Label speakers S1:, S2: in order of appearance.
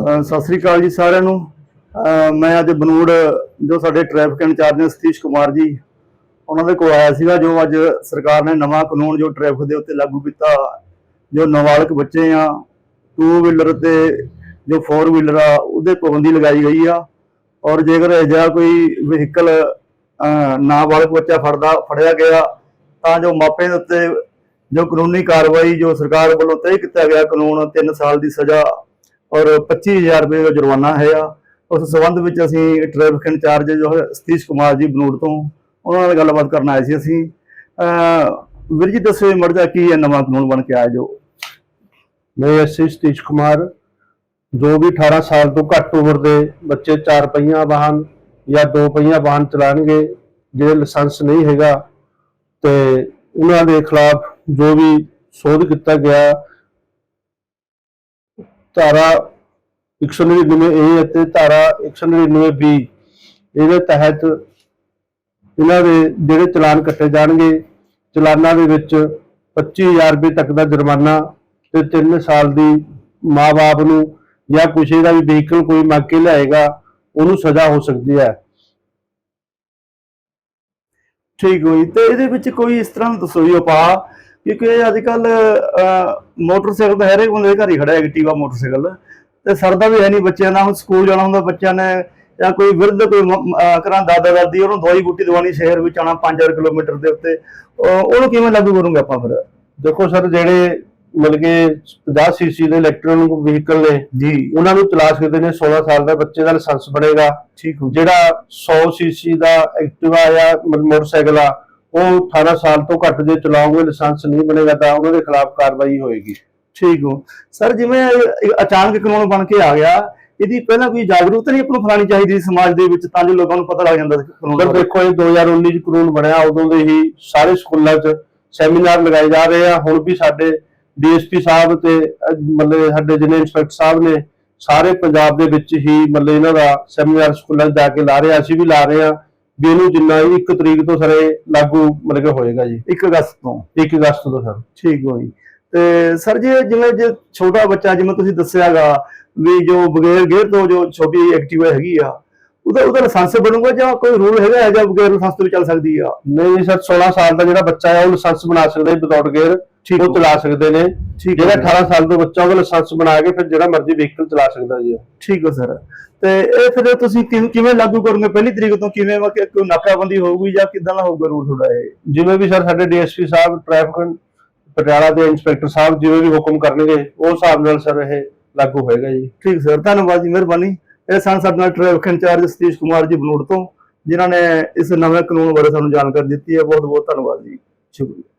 S1: ਸਤਿ ਸ੍ਰੀ ਅਕਾਲ ਜੀ ਸਾਰਿਆਂ ਨੂੰ। ਮੈਂ ਅੱਜ ਬਨੂੜ, ਜੋ ਸਾਡੇ ਟ੍ਰੈਫਿਕ ਇੰਚਾਰਜ ਨੇ ਸਤੀਸ਼ ਕੁਮਾਰ ਜੀ, ਉਹਨਾਂ ਦੇ ਕੋਲ ਆਇਆ ਸੀਗਾ, ਜੋ ਅੱਜ ਸਰਕਾਰ ਨੇ ਨਵਾਂ ਕਾਨੂੰਨ ਜੋ ਟ੍ਰੈਫਿਕ ਦੇ ਉੱਤੇ ਲਾਗੂ ਕੀਤਾ, ਜੋ ਨਾਬਾਲਗ ਬੱਚੇ ਆ ਟੂ ਵੀਲਰ ਤੇ ਜੋ ਫੋਰ ਵੀਲਰ ਆ, ਉਹਦੇ ਪਾਬੰਦੀ ਲਗਾਈ ਗਈ ਆ। ਔਰ ਜੇਕਰ ਅਜਿਹਾ ਕੋਈ ਵਹੀਕਲ ਨਾਬਾਲਗ ਬੱਚਾ ਫੜਦਾ, ਫੜਿਆ ਗਿਆ, ਤਾਂ ਜੋ ਮਾਪੇ ਦੇ ਉੱਤੇ ਜੋ ਕਾਨੂੰਨੀ ਕਾਰਵਾਈ ਜੋ ਸਰਕਾਰ ਵੱਲੋਂ ਤੈਅ ਕੀਤਾ ਗਿਆ ਕਾਨੂੰਨ 3 ਸਾਲ ਦੀ ਸਜ਼ਾ ਔਰ 25000 ਰੁਪਏ ਦਾ ਜੁਰਮਾਨਾ ਹੈ ਆ ਉਸ ਸਬੰਧ ਵਿੱਚ ਅਸੀਂ ਟ੍ਰੈਫਿਕ ਇੰਚਾਰਜ ਜੋ ਹੈ, ਸਤੀਸ਼ ਕੁਮਾਰ ਜੀ ਬਨੂੜ ਤੋਂ ਉਹਨਾਂ ਨਾਲ ਗੱਲਬਾਤ ਕਰਨ ਆਏ ਸੀ ਅਸੀਂ। ਵੀਰ ਜੀ ਦੱਸੋ ਮਰਜਾ ਕੀ ਹੈ ਨਵਾਂ ਕਾਨੂੰਨ ਬਣ ਕੇ ਆਇਆ ਜੋ?
S2: ਮੈਂ ਐਸਸੀ ਸਤੀਸ਼ ਕੁਮਾਰ। ਜੋ ਵੀ 18 ਸਾਲ ਤੋਂ ਘੱਟ ਉਮਰ ਦੇ ਬੱਚੇ ਚਾਰ ਪਹੀਆ ਵਾਹਨ ਜਾਂ ਦੋ ਪਹੀਆ ਵਾਹਨ ਚਲਾਣਗੇ ਜਿਹੜੇ ਲਾਇਸੈਂਸ ਨਹੀਂ ਹੈਗਾ, ਤੇ ਉਹਨਾਂ ਦੇ ਖਿਲਾਫ ਜੋ ਵੀ ਸੋਧ ਕੀਤਾ ਗਿਆ ਧਾਰਾ 199 ਏ ਅਤੇ ਧਾਰਾ 199 ਬੀ ਇਹਦੇ ਤਹਿਤ ਇਹਨਾਂ ਦੇ ਜਿਹੜੇ ਚਲਾਨ ਕੱਟੇ ਜਾਣਗੇ, ਚਲਾਨਾਂ ਦੇ ਵਿੱਚ 25000 ਰੁਪਏ ਤੱਕ ਦਾ ਜੁਰਮਾਨਾ ਤੇ 3 ਸਾਲ ਦੀ ਮਾਂ-ਬਾਪ ਨੂੰ ਜਾਂ ਕਿਸੇ ਦਾ ਵੀ ਵਹੀਕਲ ਕੋਈ ਮੰਗ ਕੇ ਲਿਆਏਗਾ, ਉਹਨੂੰ ਸਜ਼ਾ ਹੋ ਸਕਦੀ ਹੈ।
S1: ਠੀਕ ਹੋਈ। ਤੇ ਇਹਦੇ ਵਿੱਚ ਕੋਈ ਇਸ ਤਰ੍ਹਾਂ ਦਾ ਦੱਸੋ ਜੀ ਉਪਾਅ ਕਿਉਂਕਿ ਅੱਜ ਕੱਲ ਮੋਟਰਸਾਈਕਲ ਤਾਂ ਹਰੇਕ ਬੰਦੇ ਦੇ ਘਰ ਹੀ ਖੜਾ ਹੈ ਐਕਟਿਵਾ ਮੋਟਰਸਾਈਕਲ। ਤੇ ਸਰਦਾ ਵੀ ਹੈ ਨਹੀਂ ਬੱਚਿਆਂ ਦਾ ਹੁਣ ਸਕੂਲ ਜਾਣਾ ਹੁੰਦਾ ਬੱਚਿਆਂ ਨੇ ਜਾਂ ਕੋਈ ਵਿਰਧ ਕੋਈ ਕਰਾਂ ਦਾਦਾ ਦਾਦੀ ਉਹਨੂੰ ਦਵਾਈ ਬੂਟੀ ਦਵਾਉਣੀ ਸ਼ਹਿਰ ਵਿੱਚ ਆਣਾ 5000 ਕਿਲੋਮੀਟਰ ਦੇ ਉੱਤੇ ਉਹਨੂੰ ਕਿਵੇਂ ਲਾਗੂ ਕਰੂੰਗੇ ਆਪਾਂ ਫਿਰ?
S2: ਦੇਖੋ ਸਰ ਜਿਹੜੇ ਮਤਲਬ ਕਿ 50 ਸੀਸੀ ਦੇ ਇਲੈਕਟ੍ਰੋਨਿਕ ਵਹੀਕਲ ਨੇ
S1: ਜੀ।
S2: ਉਹਨਾਂ ਨੂੰ ਚਲਾ ਸਕਦੇ ਨੇ 16 ਸਾਲ ਦਾ ਬੱਚੇ ਦਾ ਲਾਇਸੈਂਸ ਬਣੇਗਾ।
S1: ਠੀਕ
S2: ਜਿਹੜਾ 100 ਸੀਸੀ ਦਾ ਐਕਟਿਵਾ ਜਾਂ ਮੋਟਰਸਾਈਕਲ ਆ ਉਹ 18 ਸਾਲ ਤੋਂ ਘੱਟ ਜੇ ਚਲਾਉਂਗੇ ਲਾਇਸੈਂਸ ਨਹੀਂ ਬਣੇਗਾ ਤਾਂ ਉਹਨਾਂ ਦੇ ਖਿਲਾਫ ਕਾਰਵਾਈ ਹੋਏਗੀ।
S1: ਠੀਕ ਹੋ। ਸਰ ਜਿਵੇਂ ਅਚਾਨਕ ਕਾਨੂੰਨ ਬਣ ਕੇ ਆ ਗਿਆ ਇਹਦੀ ਪਹਿਲਾਂ ਕੋਈ ਜਾਗਰੂਕਤਾ ਨਹੀਂ ਨੂੰ ਫਲਾਣੀ ਚਾਹੀਦੀ ਸੀ ਸਮਾਜ ਦੇ ਵਿੱਚ ਤਾਂ ਜੋ ਲੋਕਾਂ ਨੂੰ ਪਤਾ ਲੱਗ ਜਾਂਦਾ ਸੀ ਕਾਨੂੰਨ।
S2: ਦੇਖੋ ਇਹ 2019 ਚ ਕਾਨੂੰਨ ਬਣਿਆ ਉਦੋਂ ਦੇ ਹੀ ਸਾਰੇ ਸਕੂਲਾਂ 'ਚ ਸੈਮੀਨਾਰ ਲਗਾਏ ਜਾ ਰਹੇ ਆ। ਹੁਣ ਵੀ ਸਾਡੇ ਡੀਐਸਪੀ ਸਾਹਿਬ ਤੇ ਮਤਲਬ ਸਾਡੇ ਜਿਹਨੇ ਇੰਸਪੈਕਟਰ ਸਾਹਿਬ ਨੇ ਸਾਰੇ ਪੰਜਾਬ ਦੇ ਵਿੱਚ ਹੀ ਮਤਲਬ ਇਹਨਾਂ ਦਾ ਸੈਮੀਨਾਰ ਸਕੂਲਾਂ 'ਚ ਜਾ ਕੇ ਲਾ ਰਹੇ ਆ। ਅਸੀਂ ਵੀ ਲਾ ਰਹੇ ਆ। ਵੀ ਇਹਨੂੰ ਜਿੰਨਾ 1 ਤਰੀਕ ਤੋਂ ਸਾਰੇ ਲਾਗੂ ਮਤਲਬ ਕਿ ਹੋਏਗਾ ਜੀ।
S1: 1 ਅਗਸਤ ਤੋਂ।
S2: 1 ਅਗਸਤ ਤੋਂ ਸਰ।
S1: ਠੀਕ ਹੋ ਜੀ। ਤੇ ਸਰ ਜੀ ਜਿਵੇਂ ਜੇ ਛੋਟਾ ਬੱਚਾ ਜਿਵੇਂ ਤੁਸੀਂ ਦੱਸਿਆਗਾ ਵੀ ਜੋ ਬਗੈਰ ਗੇਅਰ ਤੋਂ ਜੋ ਛੋਟੀ ਐਕਟਿਵਾ ਹੈਗੀ ਆ ਉਹਦਾ ਉਹਦਾ ਲਾਇਸੈਂਸ ਬਣੂਗਾ ਜਾਂ ਕੋਈ ਰੂਲ ਹੈਗਾ ਹੈ ਜਾਂ ਬਗੈਰ ਲਾਇਸੈਂਸ ਤੋਂ ਚੱਲ ਸਕਦੀ ਆ?
S2: ਨਹੀਂ ਸਰ 16 ਸਾਲ ਦਾ ਜਿਹੜਾ ਬੱਚਾ ਹੈ ਉਹ ਲਾਇਸੈਂਸ ਬਣਾ ਸਕਦਾ ਹੈ ਵਿਦਆਊਟ ਗੇਅਰ।
S1: ਠੀਕ
S2: ਉਹ ਚਲਾ ਸਕਦੇ ਨੇ। ਜਿਹੜਾ
S1: ਹੈ
S2: 18 ਸਾਲ ਦਾ ਬੱਚਾ ਉਹਦਾ ਲਾਇਸੈਂਸ ਬਣਾ ਕੇ ਫਿਰ ਜਿਹੜਾ ਮਰਜ਼ੀ ਵਹੀਕਲ ਚਲਾ ਸਕਦਾ ਜੀ।
S1: ਠੀਕ ਹੋ ਸਰ। ਤੇ ਇਹ ਫਿਰ ਤੁਸੀਂ ਕਿਵੇਂ ਲਾਗੂ ਕਰੋਗੇ? ਪਹਿਲੀ ਤਰੀਕ ਤੋਂ ਕਿਵੇਂ ਵਾ ਕਿ ਕੋਈ ਨਾਕਾਬੰਦੀ ਹੋਊਗੀ ਜਾਂ ਕਿਦਾਂ ਦਾ ਹੋਊਗਾ ਰੂਲ ਤੁਹਾਡਾ ਇਹ?
S2: ਜਿਵੇਂ ਵੀ ਸਰ ਸਾਡੇ ਡੀਐਸਪੀ ਸਾਹਿਬ ਟ੍ਰੈਫਿਕ ਪਟਿਆਲਾ ਦੇ ਇੰਸਪੈਕਟਰ ਸਾਹਿਬ ਜਿਵੇਂ ਵੀ ਹੁਕਮ ਕਰਨਗੇ ਉਹ ਹਿਸਾਬ ਨਾਲ ਸਰ ਇਹ ਲਾਗੂ ਹੋਏਗਾ ਜੀ।
S1: ਠੀਕ ਸਰ। ਧੰਨਵਾਦ ਜੀ ਮਿਹਰਬਾਨੀ। ਇਹ ਸਨ ਸਾਡੇ ਨਾਲ ਟ੍ਰੈਫਿਕ ਇੰਚਾਰਜ ਸਤੀਸ਼ ਕੁਮਾਰ ਜੀ ਬਨੂੜ ਤੋਂ ਜਿਨ੍ਹਾਂ ਨੇ ਇਸ ਨਵੇਂ ਕਾਨੂੰਨ ਬਾਰੇ ਸਾਨੂੰ ਜਾਣਕਾਰੀ ਦਿੱਤੀ ਹੈ। ਬਹੁਤ ਬਹੁਤ ਧੰਨਵਾਦ ਜੀ। ਸ਼ੁਕਰੀਆ।